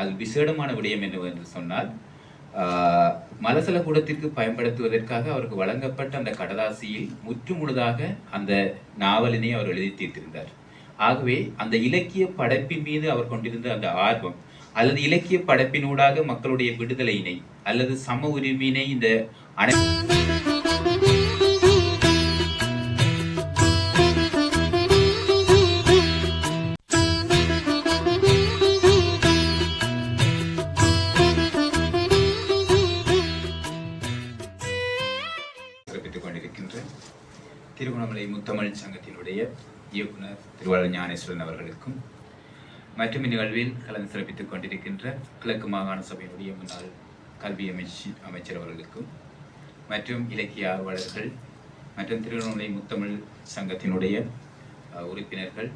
அது விசேடமான விடயம் என்னவென்று சொன்னால் மலசல கூடத்திற்கு பயன்படுத்துவதற்காக அவருக்கு வழங்கப்பட்ட அந்த கடதாசியில் முற்று முழுதாக அந்த நாவலினை அவர் எழுதி தீர்த்திருந்தார். ஆகவே அந்த இலக்கிய படைப்பின் மீது அவர் கொண்டிருந்த அந்த ஆர்வம் அல்லது இலக்கிய படைப்பினூடாக மக்களுடைய விடுதலையினை அல்லது சம உரிமையினை இந்த அனை சிறப்பித்துக் கொண்டிருக்கின்ற திருவண்ணாமலை முத்தமிழ் சங்கத்தினுடைய இயக்குனர் திருவாளர் ஞானேஸ்வரன் அவர்களுக்கும் மற்றும் இந்நிகழ்வில் கலந்து சிறப்பித்துக் கொண்டிருக்கின்ற கிழக்கு மாகாண சபையினுடைய முன்னாள் கல்வி அமைச்சு அமைச்சர் அவர்களுக்கும் மற்றும் இலக்கிய ஆர்வலர்கள் மற்றும் திருவண்ணாமலை முத்தமிழ் சங்கத்தினுடைய உறுப்பினர்கள்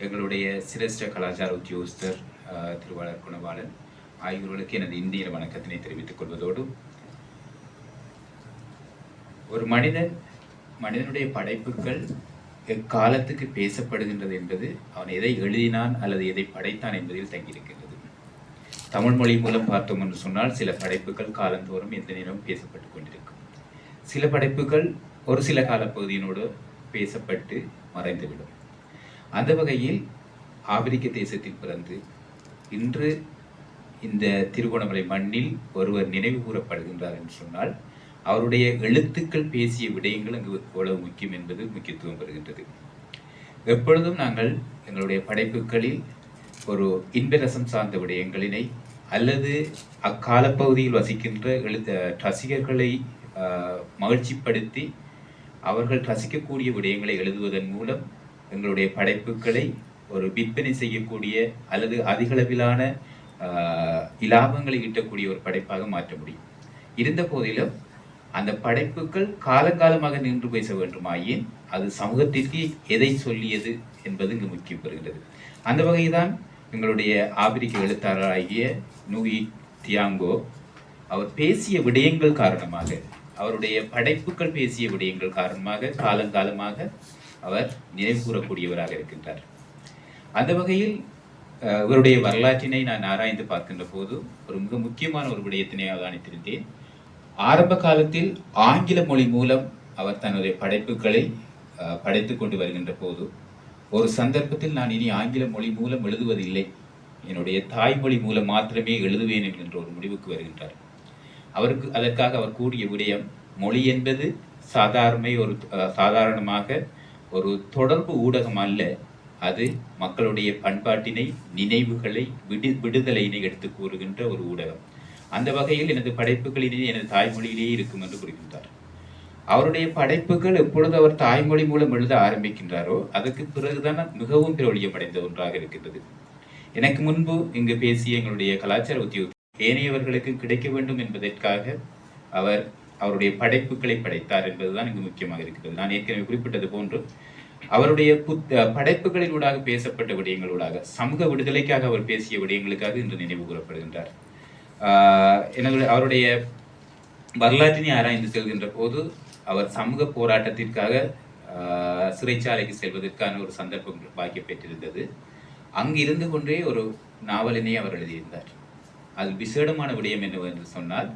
எங்களுடைய சிரேஷ்ட கலாச்சார உத்தியோகஸ்தர் திருவாளர் குணபாலன் ஆகியோர்களுக்கு எனது இந்திய வணக்கத்தினை தெரிவித்துக் கொள்வதோடு ஒரு மனிதன் மனிதனுடைய படைப்புகள் எக்காலத்துக்கு பேசப்படுகின்றது என்பது அவன் எதை எழுதினான் அல்லது எதை படைத்தான் என்பதில் தங்கியிருக்கின்றது. தமிழ் மொழி மூலம் பார்த்தோம் என்று சொன்னால் சில படைப்புகள் காலந்தோறும் எந்த நேரமும் பேசப்பட்டு கொண்டிருக்கும். சில படைப்புகள் ஒரு சில காலப்பகுதியினோடு பேசப்பட்டு மறைந்துவிடும். அந்த வகையில் ஆப்பிரிக்க தேசத்தில் பிறந்து இன்று இந்த திருகோணமலை மண்ணில் ஒருவர் நினைவு கூறப்படுகின்றார் என்று சொன்னால் அவருடைய எழுத்துக்கள் பேசிய விடயங்கள் அங்கு எவ்வளவு முக்கியம் என்பது முக்கியத்துவம் பெறுகின்றது. எப்பொழுதும் நாங்கள் எங்களுடைய படைப்புகளில் ஒரு இன்பரசம் சார்ந்த விடயங்களினை அல்லது அக்கால பகுதியில் வசிக்கின்ற எழுத்த ரசிகர்களை மகிழ்ச்சிப்படுத்தி அவர்கள் ரசிக்கக்கூடிய விடயங்களை எழுதுவதன் மூலம் எங்களுடைய படைப்புகளை ஒரு விற்பனை செய்யக்கூடிய அல்லது அதிகளவிலான இலாபங்களை ஈட்டக்கூடிய ஒரு படைப்பாக மாற்ற முடியும். இருந்த போதிலும் அந்த படைப்புகள் காலங்காலமாக நின்று பேச வேண்டுமாயின் அது சமூகத்திற்கு எதை சொல்லியது என்பது இங்கு முக்கியம் பெறுகிறது. அந்த வகைதான் எங்களுடைய ஆப்பிரிக்க எழுத்தாளராகிய நூயி தியாங்கோ அவர் பேசிய விடயங்கள் காரணமாக அவருடைய படைப்புகள் பேசிய விடயங்கள் காரணமாக காலங்காலமாக அவர் நினைவு கூறக்கூடியவராக இருக்கின்றார். அந்த வகையில் இவருடைய வரலாற்றினை நான் ஆராய்ந்து பார்க்கின்ற போது ஒரு மிக முக்கியமான ஒரு விடயத்தினை அவதானித்திருந்தேன். ஆரம்ப காலத்தில் ஆங்கில மொழி மூலம் அவர் தன்னுடைய படைப்புகளை படைத்து கொண்டு வருகின்ற போது ஒரு சந்தர்ப்பத்தில் நான் இனி ஆங்கில மொழி மூலம் எழுதுவதில்லை. என்னுடைய தாய்மொழி மூலம் மாத்திரமே எழுதுவேன் என்கின்ற ஒரு முடிவுக்கு வருகின்றார். அவருக்கு அதற்காக அவர் கூடிய விடயம் மொழி என்பது சாதாரண ஒரு சாதாரணமாக ஒரு தொடர்பு ஊடகம் அல்ல. அது மக்களுடைய பண்பாட்டினை நினைவுகளை விடு விடுதலையினை எடுத்து கூறுகின்ற ஒரு ஊடகம். அந்த வகையில் எனது படைப்புகளிலே எனது தாய்மொழியிலேயே இருக்கும் என்று கூறுகின்றார் அவருடைய படைப்புகள் எப்பொழுது அவர் தாய்மொழி மூலம் எழுத ஆரம்பிக்கின்றாரோ அதற்கு பிறகுதான் மிகவும் பிரபலியமடைந்த ஒன்றாக இருக்கின்றது. எனக்கு முன்பு இங்கு பேசிய எங்களுடைய கலாச்சார உத்தியோக ஏனையவர்களுக்கு கிடைக்க வேண்டும் என்பதற்காக அவர் அவருடைய படைப்புகளை படைத்தார் என்பதுதான் இங்கு முக்கியமாக இருக்கிறது நான் ஏற்கனவே குறிப்பிட்டது போன்று அவருடைய புத் படைப்புகளினூடாக பேசப்பட்ட விடயங்களூடாக சமூக விடுதலைக்காக அவர் பேசிய விடயங்களுக்காக இன்று நினைவு கூறப்படுகின்றார். ஆஹ் எனது அவருடைய வரலாற்றினை ஆராய்ந்து செல்கின்ற போது அவர் சமூக போராட்டத்திற்காக சிறைச்சாலைக்கு செல்வதற்கான ஒரு சந்தர்ப்பம் பாக்கிய பெற்றிருந்தது. அங்கு இருந்து கொண்டே ஒரு நாவலினை அவர் எழுதியிருந்தார். அது விசேடமான விடயம் என்னவென்று சொன்னால்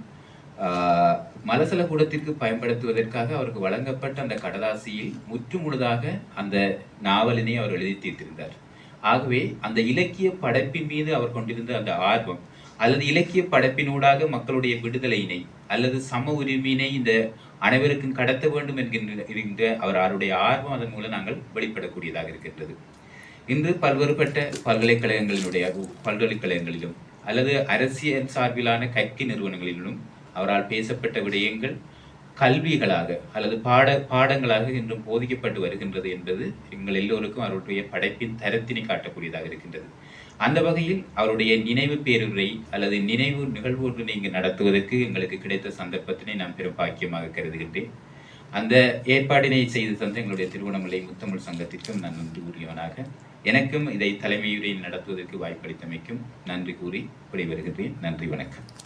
மலசல கூடத்திற்கு பயன்படுத்துவதற்காக அவருக்கு வழங்கப்பட்ட அந்த கடலாசியில் முற்று முழுதாக அந்த நாவலினை அவர் எழுதி தீர்த்திருந்தார். ஆகவே அந்த இலக்கிய படைப்பின் மீது அவர் கொண்டிருந்த அந்த ஆர்வம் அல்லது இலக்கிய படைப்பினூடாக மக்களுடைய விடுதலையினை அல்லது சம உரிமையினை இந்த அனைவருக்கும் கடத்த வேண்டும் என்கின்ற அவர் அவருடைய ஆர்வம் அதன் மூலம் நாங்கள் வெளிப்படக்கூடியதாக இருக்கின்றது. இன்று பல்வேறுபட்ட பல்கலைக்கழகங்களினுடைய பல்கலைக்கழகங்களிலும் அல்லது அரசியல் சார்பிலான கல்வி நிறுவனங்களிலும் அவரால் பேசப்பட்ட விடயங்கள் கல்விகளாக அல்லது பாட பாடங்களாக இன்றும் போதிக்கப்பட்டு வருகின்றது என்பது எங்கள் எல்லோருக்கும் அவருடைய படைப்பின் தரத்தினை காட்டக்கூடியதாக இருக்கின்றது. அந்த வகையில் அவருடைய நினைவு பேருரை அல்லது நினைவு நிகழ்வு ஒன்று நீங்கள் நடத்துவதற்கு எங்களுக்கு கிடைத்த சந்தர்ப்பத்தினை நான் பெரும் பாக்கியமாக கருதுகின்றேன். அந்த ஏற்பாடினை செய்து தந்த எங்களுடைய திருவண்ணாமலை முத்தமிழ் சங்கத்திற்கும் நான் நன்றி கூறியவனாக. எனக்கும் இதை தலைமையுரை நடத்துவதற்கு வாய்ப்பளித்தமைக்கும் நன்றி கூறி விடைபெறுகின்றேன். நன்றி வணக்கம்.